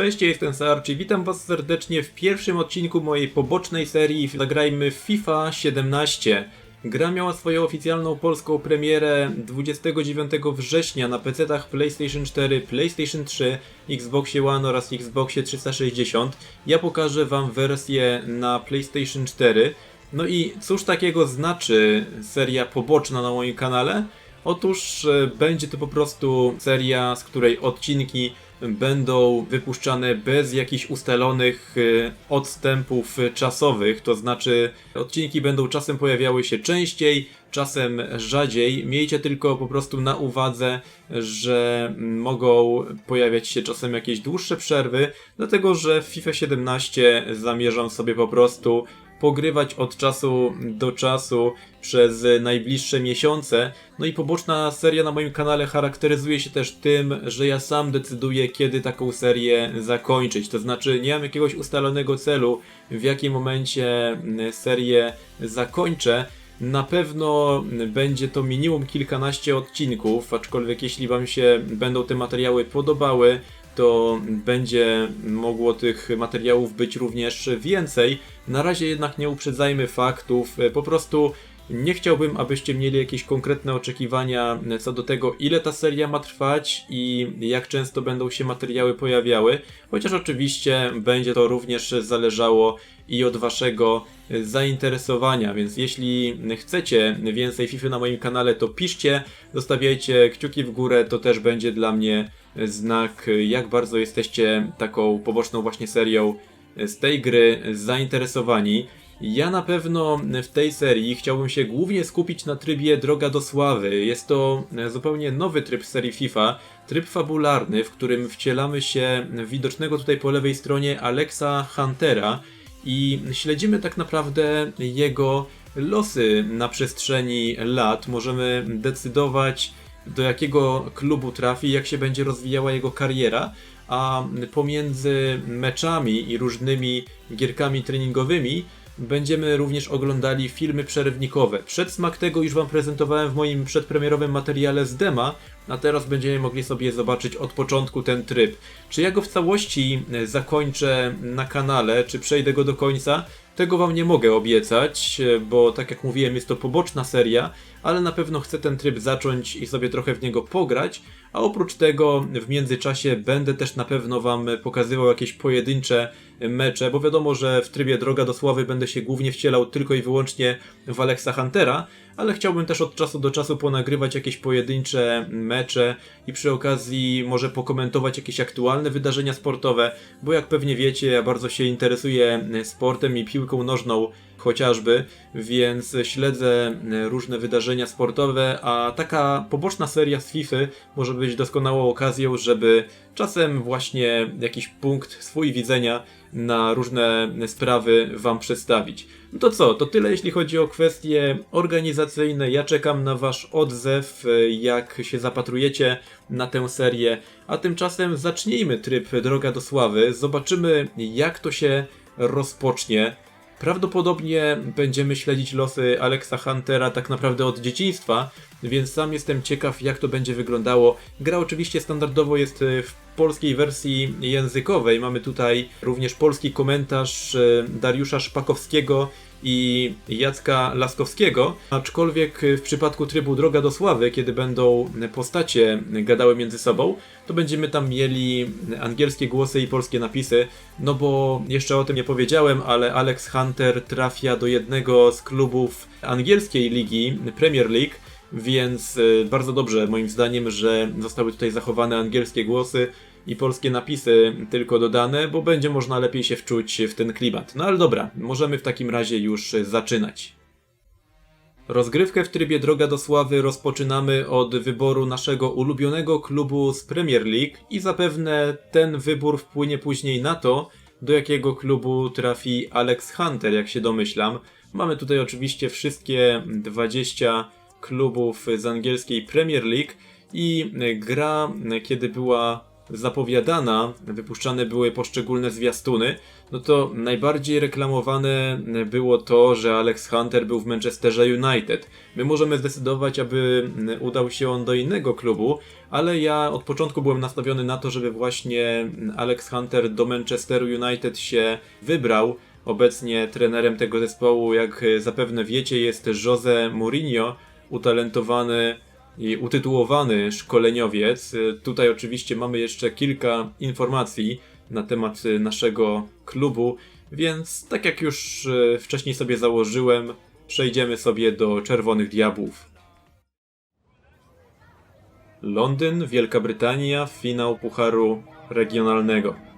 Cześć, ja jestem Sarch i witam was serdecznie w pierwszym odcinku mojej pobocznej serii Zagrajmy FIFA 17. Gra miała swoją oficjalną polską premierę 29 września na PC-tach PlayStation 4, PlayStation 3, Xboxie One oraz Xboxie 360. Ja pokażę wam wersję na PlayStation 4. No i cóż takiego znaczy seria poboczna na moim kanale? Otóż e, będzie to po prostu seria, z której odcinki będą wypuszczane bez jakichś ustalonych e, odstępów czasowych, to znaczy odcinki będą czasem pojawiały się częściej, czasem rzadziej. Miejcie tylko po prostu na uwadze, że mogą pojawiać się czasem jakieś dłuższe przerwy, dlatego że w FIFA 17 zamierzam sobie po prostu pogrywać od czasu do czasu przez najbliższe miesiące. No i poboczna seria na moim kanale charakteryzuje się też tym, że ja sam decyduję, kiedy taką serię zakończyć. To znaczy, nie mam jakiegoś ustalonego celu, w jakim momencie serię zakończę. Na pewno będzie to minimum kilkanaście odcinków, aczkolwiek jeśli Wam się będą te materiały podobały, to będzie mogło tych materiałów być również więcej. Na razie jednak nie uprzedzajmy faktów, po prostu nie chciałbym, abyście mieli jakieś konkretne oczekiwania co do tego, ile ta seria ma trwać i jak często będą się materiały pojawiały, chociaż oczywiście będzie to również zależało i od waszego zainteresowania, więc jeśli chcecie więcej FIFA na moim kanale, to piszcie, zostawiajcie kciuki w górę, to też będzie dla mnie znak, jak bardzo jesteście taką poboczną właśnie serią z tej gry zainteresowani. Ja na pewno w tej serii chciałbym się głównie skupić na trybie Droga do Sławy. Jest to zupełnie nowy tryb serii FIFA, tryb fabularny, w którym wcielamy się widocznego tutaj po lewej stronie Alexa Huntera i śledzimy tak naprawdę jego losy na przestrzeni lat. Możemy decydować do jakiego klubu trafi, jak się będzie rozwijała jego kariera, a pomiędzy meczami i różnymi gierkami treningowymi będziemy również oglądali filmy przerywnikowe. Przedsmak tego już Wam prezentowałem w moim przedpremierowym materiale z dema, a teraz będziemy mogli sobie zobaczyć od początku ten tryb. Czy ja go w całości zakończę na kanale, czy przejdę go do końca, tego Wam nie mogę obiecać, bo tak jak mówiłem, jest to poboczna seria, ale na pewno chcę ten tryb zacząć i sobie trochę w niego pograć, a oprócz tego w międzyczasie będę też na pewno Wam pokazywał jakieś pojedyncze mecze, bo wiadomo, że w trybie Droga do Sławy będę się głównie wcielał tylko i wyłącznie w Alexa Huntera, ale chciałbym też od czasu do czasu ponagrywać jakieś pojedyncze mecze i przy okazji może pokomentować jakieś aktualne wydarzenia sportowe, bo jak pewnie wiecie, ja bardzo się interesuję sportem i piłką nożną chociażby, więc śledzę różne wydarzenia sportowe, a taka poboczna seria z FIFA może być doskonałą okazją, żeby czasem właśnie jakiś punkt swój widzenia na różne sprawy Wam przedstawić. No to co, to tyle jeśli chodzi o kwestie organizacyjne. Ja czekam na Wasz odzew, jak się zapatrujecie na tę serię. A tymczasem zacznijmy tryb Droga do Sławy. Zobaczymy, jak to się rozpocznie. Prawdopodobnie będziemy śledzić losy Alexa Huntera tak naprawdę od dzieciństwa, więc sam jestem ciekaw jak to będzie wyglądało. Gra oczywiście standardowo jest w polskiej wersji językowej. Mamy tutaj również polski komentarz e, Dariusza Szpakowskiego i Jacka Laskowskiego, aczkolwiek w przypadku trybu Droga do Sławy, kiedy będą postacie gadały między sobą, to będziemy tam mieli angielskie głosy i polskie napisy, no bo jeszcze o tym nie powiedziałem, ale Alex Hunter trafia do jednego z klubów angielskiej ligi, Premier League, więc e, bardzo dobrze moim zdaniem, że zostały tutaj zachowane angielskie głosy i polskie napisy tylko dodane, bo będzie można lepiej się wczuć w ten klimat. No ale dobra, możemy w takim razie już zaczynać. Rozgrywkę w trybie Droga do Sławy rozpoczynamy od wyboru naszego ulubionego klubu z Premier League i zapewne ten wybór wpłynie później na to, do jakiego klubu trafi Alex Hunter, jak się domyślam. Mamy tutaj oczywiście wszystkie 20 klubów z angielskiej Premier League i gra, kiedy była zapowiadana, wypuszczane były poszczególne zwiastuny, no to najbardziej reklamowane było to, że Alex Hunter był w Manchesterze United. My możemy zdecydować, aby udał się on do innego klubu, ale ja od początku byłem nastawiony na to, żeby właśnie Alex Hunter do Manchesteru United się wybrał. Obecnie trenerem tego zespołu, jak zapewne wiecie, jest Jose Mourinho, utalentowany i utytułowany szkoleniowiec. Tutaj oczywiście mamy jeszcze kilka informacji na temat naszego klubu, więc tak jak już e, wcześniej sobie założyłem, przejdziemy sobie do Czerwonych Diabłów. Londyn, Wielka Brytania, finał Pucharu Regionalnego.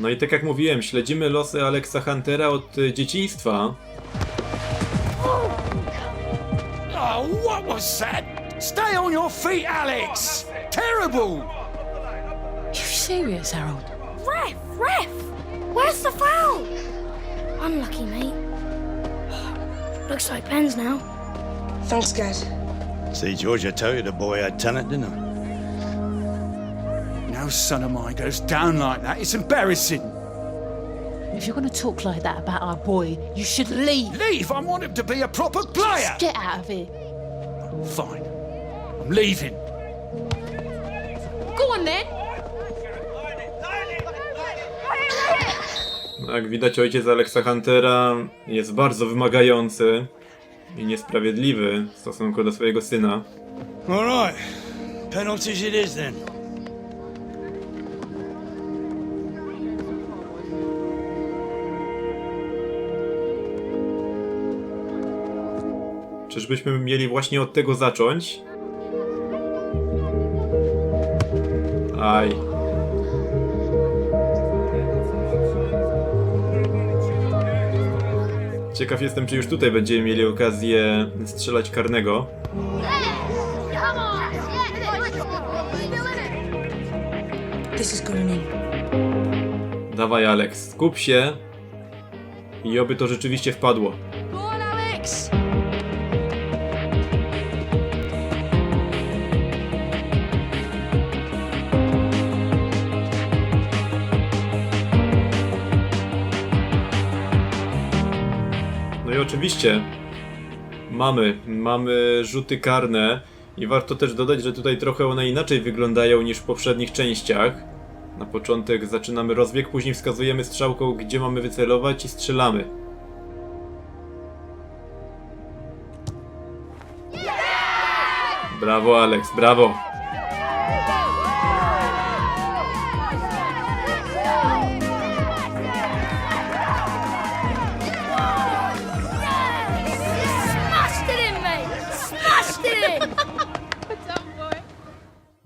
No i tak jak mówiłem, śledzimy losy Alexa Huntera od e, dzieciństwa. Oh, what was that? Stay on your feet, Alex! Terrible! You serious, Harold? Ref, ref! Where's the foul? Unlucky, mate. Looks like pens now. Thanks, guys. See, George, I told you the boy had talent, didn't I? No son of mine goes down like that. It's embarrassing. If you're going to talk like that about our boy, you should leave. Leave. I want him to be a proper player. Just Get out of here. Fine. I'm leaving. Go on then. Jak widać, ojciec Alexa Huntera jest bardzo wymagający i niesprawiedliwy w stosunku do swojego syna. All right. Penalties it is then. Czyżbyśmy mieli właśnie od tego zacząć? Aj. Ciekaw jestem, czy już tutaj będziemy mieli okazję strzelać karnego. This is going in. Dawaj, Alex, skup się i oby to rzeczywiście wpadło. I oczywiście mamy, mamy rzuty karne i warto też dodać, że tutaj trochę one inaczej wyglądają niż w poprzednich częściach. Na początek zaczynamy rozbieg, później wskazujemy strzałką, gdzie mamy wycelować i strzelamy. Brawo Alex, brawo!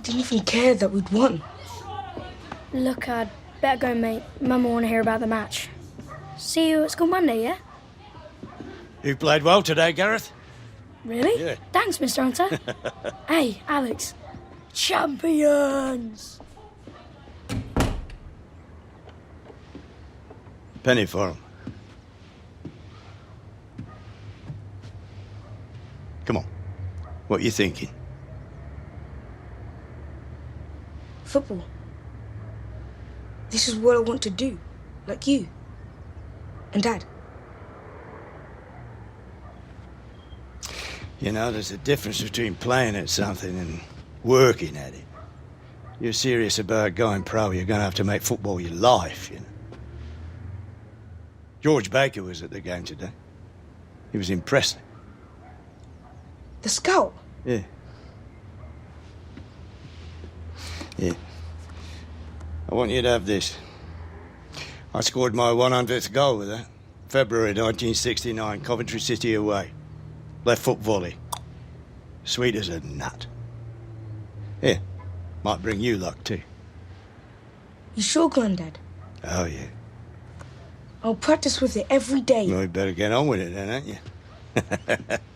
He didn't even care that we'd won. Look, I'd better go, mate. Mum will want to hear about the match. See you at school Monday, yeah? You played well today, Gareth. Really? Yeah. Thanks, Mr. Hunter. hey, Alex. Champions! Penny for him. Come on. What you thinking? Football. This is what I want to do. Like you. And Dad. You know, there's a difference between playing at something and working at it. You're serious about going pro, you're going to have to make football your life, you know. George Baker was at the game today. He was impressive. The scout. Yeah. Yeah. I want you to have this. I scored my 100th goal with that. February 1969, Coventry City away. Left foot volley. Sweet as a nut. Here, might bring you luck too. You sure, Grandad? Oh, yeah. I'll practice with it every day. Well, you better get on with it then, ain't you?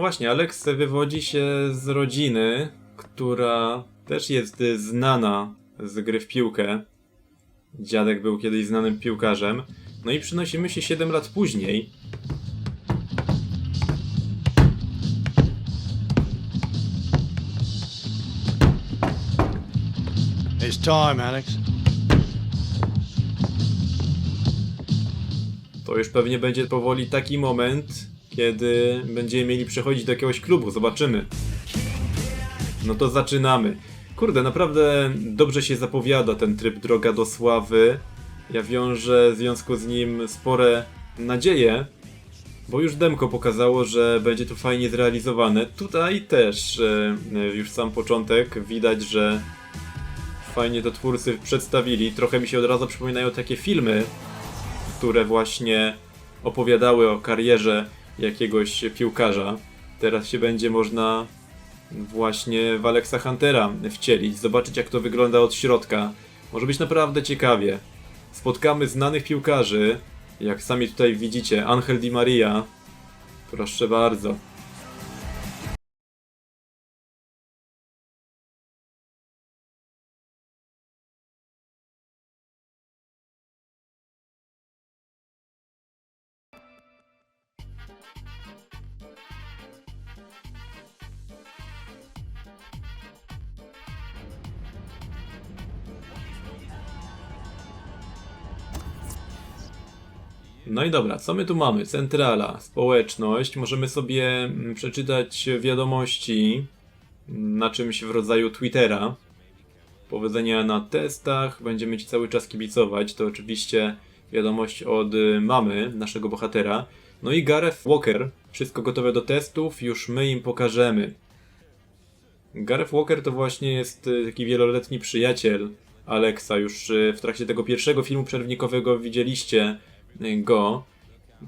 No właśnie, Alex wywodzi się z rodziny, która też jest znana z gry w piłkę. Dziadek był kiedyś znanym piłkarzem. No i przynosimy się 7 lat później. It's time, Alex. To już pewnie będzie powoli taki moment, kiedy będziemy mieli przechodzić do jakiegoś klubu. Zobaczymy. No to zaczynamy. Kurde, naprawdę dobrze się zapowiada ten tryb Droga do Sławy. Ja wiążę w związku z nim spore nadzieje, bo już demko pokazało, że będzie to fajnie zrealizowane. Tutaj też e, już sam początek widać, że fajnie to twórcy przedstawili. Trochę mi się od razu przypominają takie filmy, które właśnie opowiadały o karierze jakiegoś piłkarza. Teraz się będzie można właśnie w Alexa Huntera wcielić, zobaczyć jak to wygląda od środka. Może być naprawdę ciekawie. Spotkamy znanych piłkarzy, jak sami tutaj widzicie, Angel Di Maria. Proszę bardzo. No i dobra, co my tu mamy? Centrala, społeczność. Możemy sobie mm, przeczytać wiadomości na czymś w rodzaju Twittera. Powodzenia na testach, będziemy ci cały czas kibicować. To oczywiście wiadomość od y, mamy naszego bohatera. No i Gareth Walker. Wszystko gotowe do testów, już my im pokażemy. Gareth Walker to właśnie jest y, taki wieloletni przyjaciel Alexa. Już y, w trakcie tego pierwszego filmu przerwnikowego widzieliście go.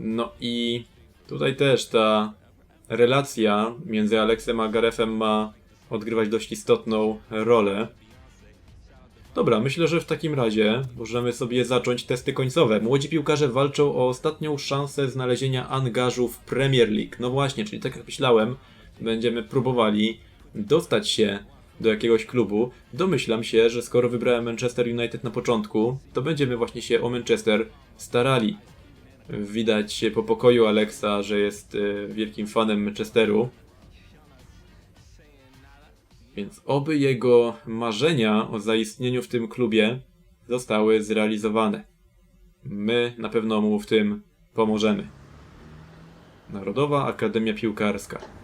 No i tutaj też ta relacja między Alexem a Garethem ma odgrywać dość istotną rolę. Dobra, myślę, że w takim razie możemy sobie zacząć testy końcowe. Młodzi piłkarze walczą o ostatnią szansę znalezienia angażu w Premier League. No właśnie, czyli tak jak myślałem, będziemy próbowali dostać się do jakiegoś klubu. Domyślam się, że skoro wybrałem Manchester United na początku, to będziemy właśnie się o Manchester starali. Widać po pokoju Alexa, że jest e, wielkim fanem Manchesteru. Więc oby jego marzenia o zaistnieniu w tym klubie zostały zrealizowane. My na pewno mu w tym pomożemy. Narodowa Akademia Piłkarska.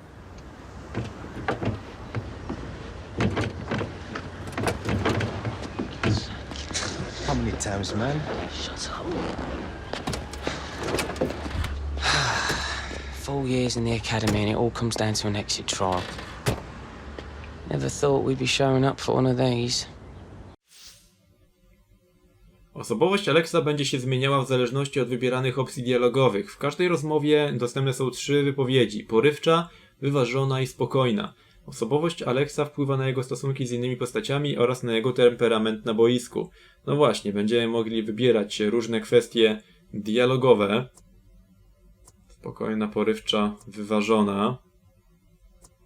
Many times, man? Shut up. Four years in the academy and it all comes down to an exit trial. Never thought we'd be showing up for one of these. Osobowość Alexa będzie się zmieniała w zależności od wybieranych opcji dialogowych. W każdej rozmowie dostępne są trzy wypowiedzi: porywcza, wyważona i spokojna. Osobowość Alexa wpływa na jego stosunki z innymi postaciami oraz na jego temperament na boisku. No właśnie, będziemy mogli wybierać różne kwestie dialogowe. Spokojna, porywcza, wyważona.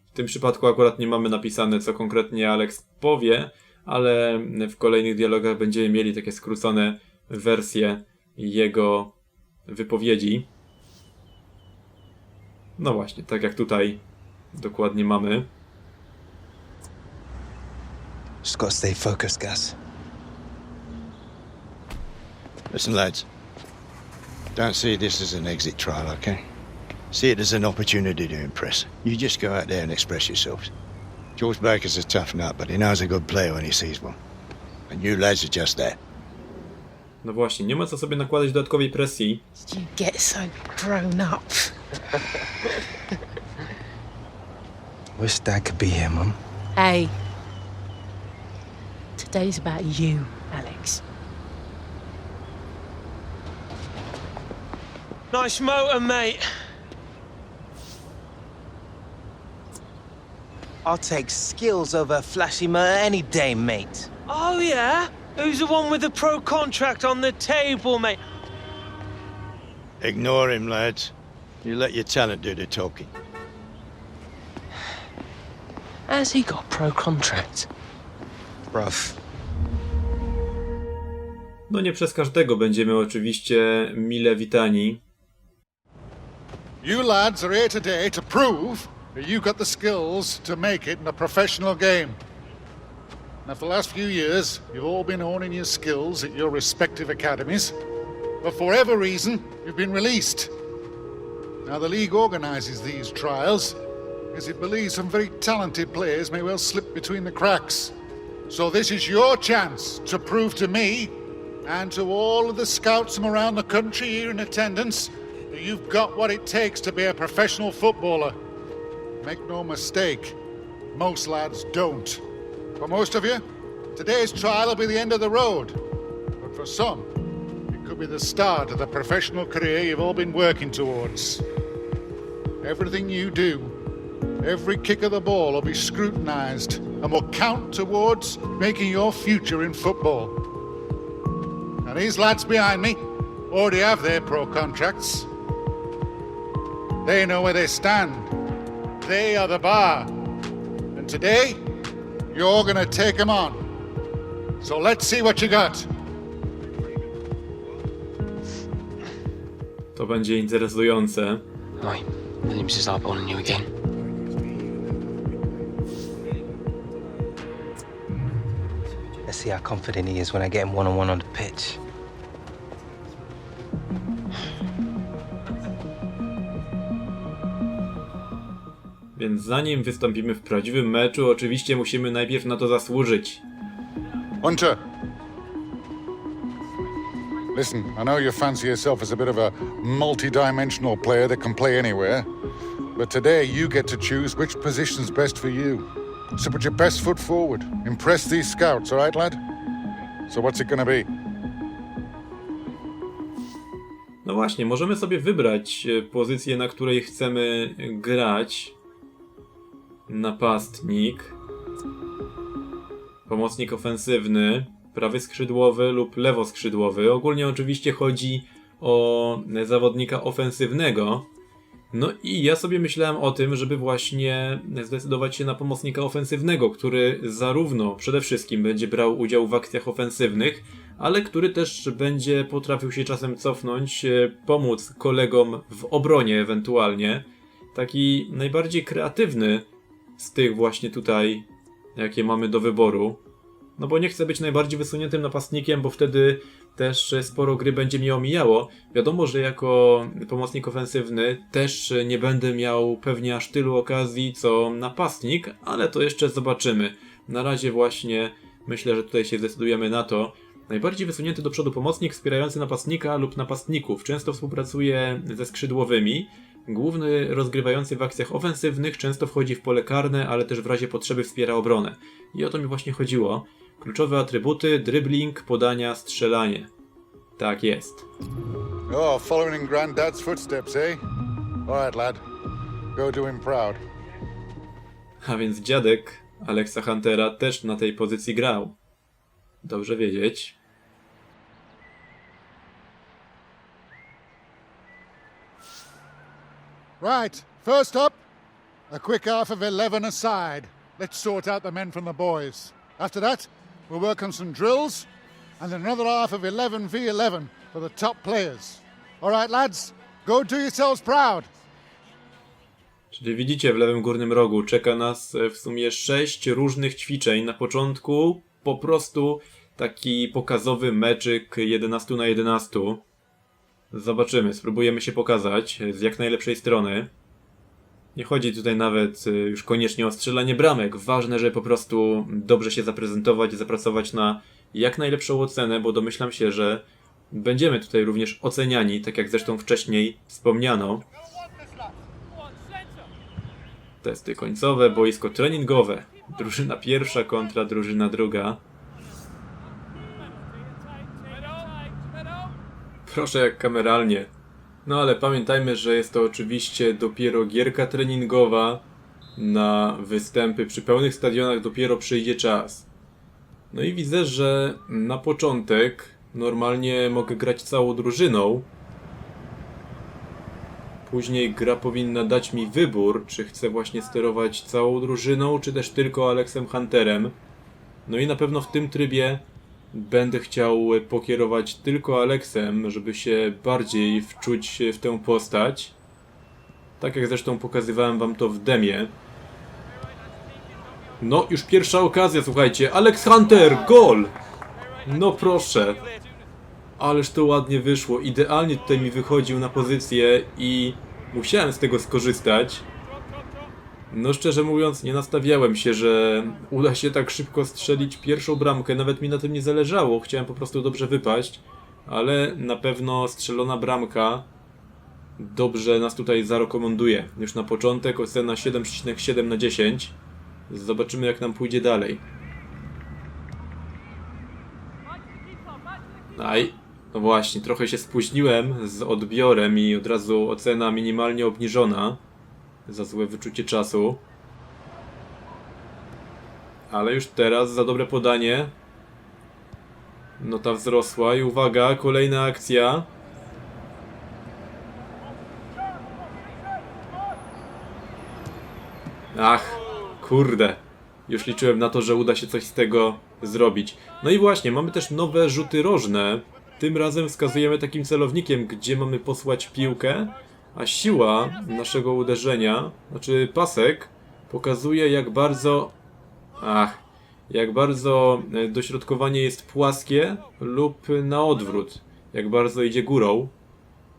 W tym przypadku akurat nie mamy napisane, co konkretnie Alex powie, ale w kolejnych dialogach będziemy mieli takie skrócone wersje jego wypowiedzi. No właśnie, tak jak tutaj dokładnie mamy. Just gotta stay focused, Gus. Listen, lads. Don't see this as an exit trial, okay? See it as an opportunity to impress. You just go out there and express yourselves. George Baker's a tough nut, but he knows a good player when he sees one. And you lads are just that. No właśnie, nie ma co sobie nakładać dodatkowej presji. Did you get so grown up? Wish Dad could be here, Mum. Hey. Today's about you, Alex. Nice motor, mate. I'll take skills over flashy motor any day, mate. Oh, yeah? Who's the one with the pro contract on the table, mate? Ignore him, lads. You let your talent do the talking. Has he got a pro contract? Rough. No nie przez każdego będziemy oczywiście mile witani. You lads are here today to prove that you got the skills to make it in a professional game. Now, for the last few years, you've all been honing your skills at your respective academies, but for whatever reason, you've been released. Now, the league organises these trials because it believes some very talented players may well slip between the cracks. So, this is your chance to prove to me and to all of the scouts from around the country here in attendance you've got what it takes to be a professional footballer. Make no mistake, most lads don't. For most of you, today's trial will be the end of the road. But for some, it could be the start of the professional career you've all been working towards. Everything you do, every kick of the ball will be scrutinised and will count towards making your future in football. And these lads behind me already have their pro contracts. They know where they stand. They are the bar. And today, you're going to take them on. So let's see what you got. To będzie interesujące. Right, Williams is eyeballing you again. Let's see how confident he is when I get him one on one on the pitch. Więc zanim wystąpimy w prawdziwym meczu, oczywiście musimy najpierw na to zasłużyć. Hunter. Listen, I know you fancy yourself as a bit of a multi-dimensional player that can play anywhere, but today you get to choose which position's best for you. So put your best foot forward. Impress these scouts, all right, lad? So what's it gonna be? No właśnie, możemy sobie wybrać e, pozycję, na której chcemy grać. Napastnik. Pomocnik ofensywny. Prawy skrzydłowy lub lewoskrzydłowy. Ogólnie oczywiście chodzi o zawodnika ofensywnego. No i ja sobie myślałem o tym, żeby właśnie zdecydować się na pomocnika ofensywnego, który zarówno przede wszystkim będzie brał udział w akcjach ofensywnych, ale który też będzie potrafił się czasem cofnąć, e, pomóc kolegom w obronie ewentualnie. Taki najbardziej kreatywny z tych właśnie tutaj, jakie mamy do wyboru. No bo nie chcę być najbardziej wysuniętym napastnikiem, bo wtedy też sporo gry będzie mi omijało. Wiadomo, że jako pomocnik ofensywny też nie będę miał pewnie aż tylu okazji co napastnik, ale to jeszcze zobaczymy. Na razie właśnie myślę, że tutaj się zdecydujemy na to. Najbardziej wysunięty do przodu pomocnik wspierający napastnika lub napastników. Często współpracuje ze skrzydłowymi. Główny rozgrywający w akcjach ofensywnych często wchodzi w pole karne, ale też w razie potrzeby wspiera obronę. I o to mi właśnie chodziło. Kluczowe atrybuty: dribbling, podania, strzelanie. Tak jest. Oh, following in Granddad's footsteps, eh? All right, lad. Go do him proud. A więc dziadek Alexa Huntera też na tej pozycji grał. Dobrze wiedzieć. Right, first up, a quick half of 11 aside. Let's sort out the men from the boys. After that, we'll work on some drills and another half of 11 v 11 for the top players. All right, lads, go do yourselves proud. Czyli widzicie, w lewym górnym rogu czeka nas e, w sumie sześć różnych ćwiczeń. Na początku po prostu taki pokazowy meczyk 11 na 11. Zobaczymy, spróbujemy się pokazać z jak najlepszej strony. Nie chodzi tutaj nawet e, już koniecznie o strzelanie bramek. Ważne, żeby po prostu dobrze się zaprezentować i zapracować na jak najlepszą ocenę, bo domyślam się, że będziemy tutaj również oceniani, tak jak zresztą wcześniej wspomniano. Testy końcowe, boisko treningowe. Drużyna pierwsza kontra drużyna druga. Proszę jak kameralnie. No ale pamiętajmy, że jest to oczywiście dopiero gierka treningowa. Na występy przy pełnych stadionach dopiero przyjdzie czas. No i widzę, że na początek normalnie mogę grać całą drużyną. Później gra powinna dać mi wybór, czy chcę właśnie sterować całą drużyną, czy też tylko Alexem Hunterem. No i na pewno w tym trybie będę chciał pokierować tylko Alexem, żeby się bardziej wczuć w tę postać. Tak jak zresztą pokazywałem wam to w demie. No, już pierwsza okazja, słuchajcie. Alex Hunter, gol! No proszę. Ależ to ładnie wyszło. Idealnie tutaj mi wychodził na pozycję i musiałem z tego skorzystać. No szczerze mówiąc, nie nastawiałem się, że uda się tak szybko strzelić pierwszą bramkę. Nawet mi na tym nie zależało. Chciałem po prostu dobrze wypaść. Ale na pewno strzelona bramka dobrze nas tutaj zarekomenduje. Już na początek ocena 7,7 na 10. Zobaczymy jak nam pójdzie dalej. Aj, no właśnie, trochę się spóźniłem z odbiorem i od razu ocena minimalnie obniżona za złe wyczucie czasu. Ale już teraz za dobre podanie. Nota wzrosła i uwaga, kolejna akcja. Ach, kurde. Już liczyłem na to, że uda się coś z tego zrobić. No i właśnie, mamy też nowe rzuty rożne. Tym razem wskazujemy takim celownikiem, gdzie mamy posłać piłkę, a siła naszego uderzenia, znaczy pasek, pokazuje jak bardzo... Ach, jak bardzo e, dośrodkowanie jest płaskie lub na odwrót. Jak bardzo idzie górą.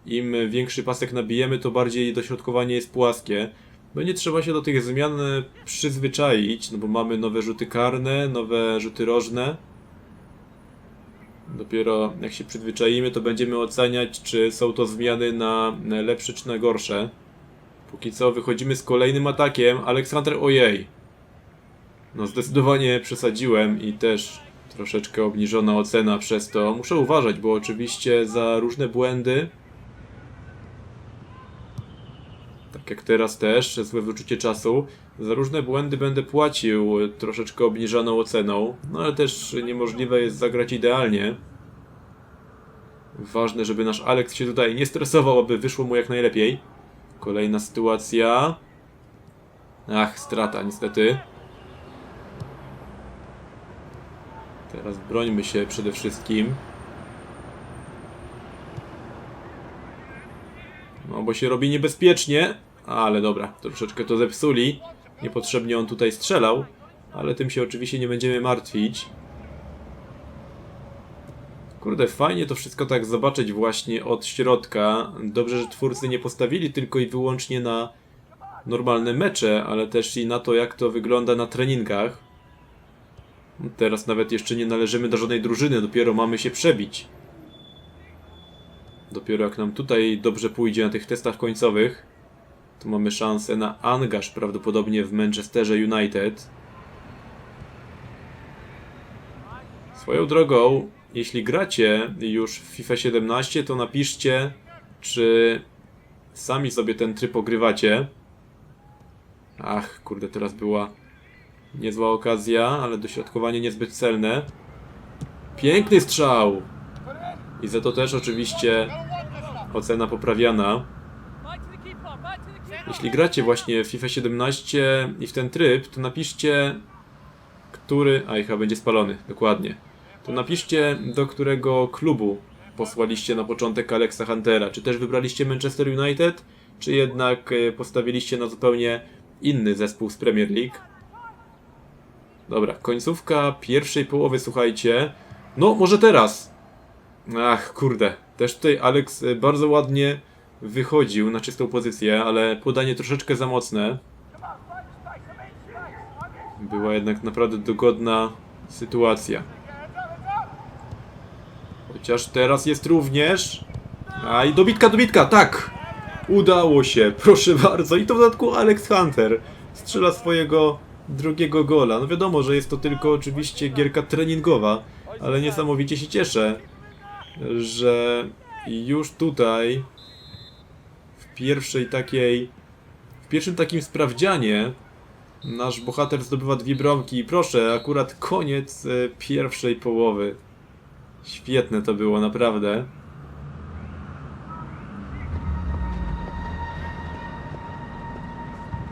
Im większy pasek nabijemy, to bardziej dośrodkowanie jest płaskie. No nie trzeba się do tych zmian przyzwyczaić, no bo mamy nowe rzuty karne, nowe rzuty rożne. Dopiero jak się przyzwyczaimy, to będziemy oceniać, czy są to zmiany na lepsze czy na gorsze. Póki co wychodzimy z kolejnym atakiem. Aleksander, ojej. No zdecydowanie przesadziłem i też troszeczkę obniżona ocena przez to. Muszę uważać, bo oczywiście za różne błędy tak jak teraz też, złe wyczucie czasu. Za różne błędy będę płacił troszeczkę obniżoną oceną, no ale też niemożliwe jest zagrać idealnie. Ważne, żeby nasz Alex się tutaj nie stresował, aby wyszło mu jak najlepiej. Kolejna sytuacja. Ach, strata niestety. Teraz brońmy się przede wszystkim. No bo się robi niebezpiecznie. Ale dobra, troszeczkę to zepsuli. Niepotrzebnie on tutaj strzelał. Ale tym się oczywiście nie będziemy martwić. Kurde, fajnie to wszystko tak zobaczyć właśnie od środka. Dobrze, że twórcy nie postawili tylko i wyłącznie na normalne mecze, ale też i na to, jak to wygląda na treningach. Teraz nawet jeszcze nie należymy do żadnej drużyny, dopiero mamy się przebić. Dopiero jak nam tutaj dobrze pójdzie na tych testach końcowych, to mamy szansę na angaż prawdopodobnie w Manchesterze United. Swoją drogą, jeśli gracie już w FIFA 17, to napiszcie, czy sami sobie ten tryb ogrywacie. Ach, kurde, teraz była niezła okazja, ale dośrodkowanie niezbyt celne. Piękny strzał! I za to też oczywiście ocena poprawiana. Jeśli gracie właśnie w FIFA 17 i w ten tryb, to napiszcie, który... A, chyba będzie spalony, dokładnie. To napiszcie, do którego klubu posłaliście na początek Alexa Huntera. Czy też wybraliście Manchester United, czy jednak e, postawiliście na zupełnie inny zespół z Premier League. Dobra, końcówka pierwszej połowy, słuchajcie. No, może teraz. Ach, kurde. Też tutaj Alex e, bardzo ładnie wychodził na czystą pozycję, ale podanie troszeczkę za mocne. Była jednak naprawdę dogodna sytuacja. Chociaż teraz jest również... A i dobitka, dobitka, tak! Udało się, proszę bardzo. I to w dodatku Alex Hunter strzela swojego drugiego gola. No wiadomo, że jest to tylko oczywiście gierka treningowa, ale niesamowicie się cieszę, że już tutaj pierwszej takiej w pierwszym takim sprawdzianie nasz bohater zdobywa dwie bramki i proszę, akurat koniec e, pierwszej połowy. Świetne to było, naprawdę.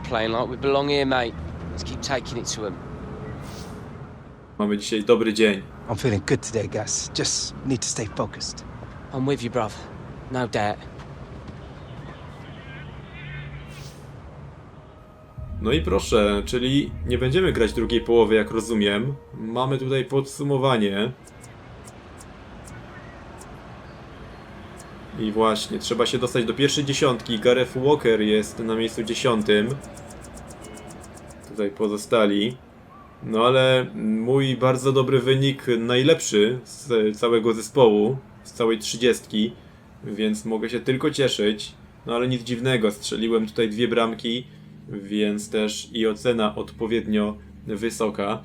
Playing like we belong here, mate. Let's keep taking it to him. Mamy dzisiaj dobry dzień. I'm feeling good today, Gus. Just need to stay focused. I'm with you, bruv. No doubt. No i proszę, czyli nie będziemy grać drugiej połowy, jak rozumiem. Mamy tutaj podsumowanie. I właśnie, trzeba się dostać do pierwszej dziesiątki. Gareth Walker jest na miejscu dziesiątym. Tutaj pozostali. No ale mój bardzo dobry wynik, najlepszy z całego zespołu, z całej trzydziestki, więc mogę się tylko cieszyć. No ale nic dziwnego, strzeliłem tutaj dwie bramki, więc też i ocena odpowiednio wysoka.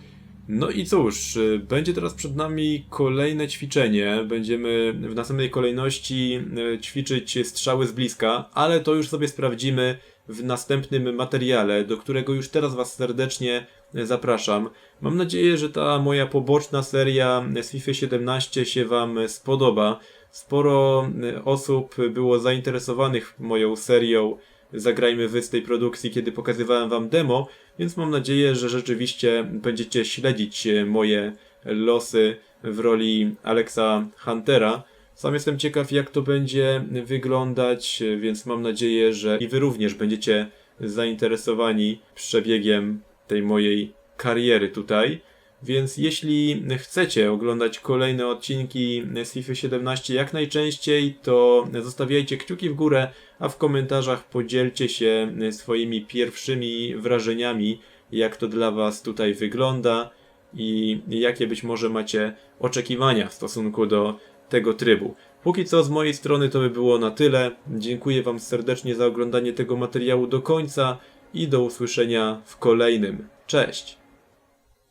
No i cóż, y, będzie teraz przed nami kolejne ćwiczenie. Będziemy w następnej kolejności y, ćwiczyć strzały z bliska, ale to już sobie sprawdzimy w następnym materiale, do którego już teraz Was serdecznie zapraszam. Mam nadzieję, że ta moja poboczna seria z FIFA 17 się Wam spodoba. Sporo y, osób było zainteresowanych moją serią Zagrajmy Wy z tej produkcji, kiedy pokazywałem Wam demo, więc mam nadzieję, że rzeczywiście będziecie śledzić e, moje losy w roli Alexa Huntera. Sam jestem ciekaw, jak to będzie wyglądać, e, więc mam nadzieję, że i Wy również będziecie zainteresowani przebiegiem tej mojej kariery tutaj. Więc jeśli chcecie oglądać kolejne odcinki z FIFA 17 jak najczęściej, to zostawiajcie kciuki w górę, a w komentarzach podzielcie się swoimi pierwszymi wrażeniami, jak to dla Was tutaj wygląda i jakie być może macie oczekiwania w stosunku do tego trybu. Póki co z mojej strony to by było na tyle. Dziękuję Wam serdecznie za oglądanie tego materiału do końca i do usłyszenia w kolejnym. Cześć!